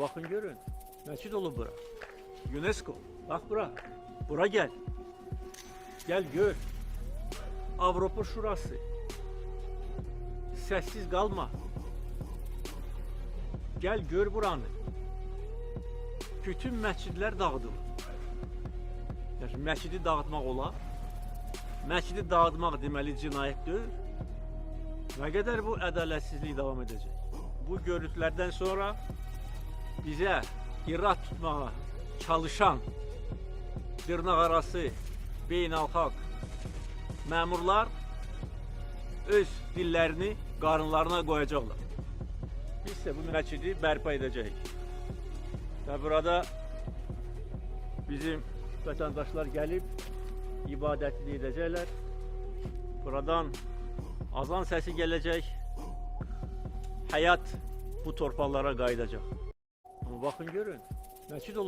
bakın görün. Mescid olur bura. UNESCO. Bak bura. Bura gel. Gel gör. Avrupa şurası. Sessiz kalma. Gel gör buranı. Bütün məscidlər dağıdılır. Yəni məscidi dağıtmaq olar. Məscidi dağıtmaq deməli cinayət deyil. Nə qədər bu ədalətsizlik davam edəcək? Bu görüntülərdən sonra bizə irad tutmağa çalışan dırnaq arası beynəlxalq məmurlar öz dillərini qarınlarına qoyacaqlar. Biz isə bu məscidi bərpa edəcəyik. Və burada bizim vətəndaşlar gəlib ibadətini edəcəklər. Buradan azan səsi gələcək. Həyat bu torpaqlara qayıdacaq. Amma baxın görün. Məscid olur.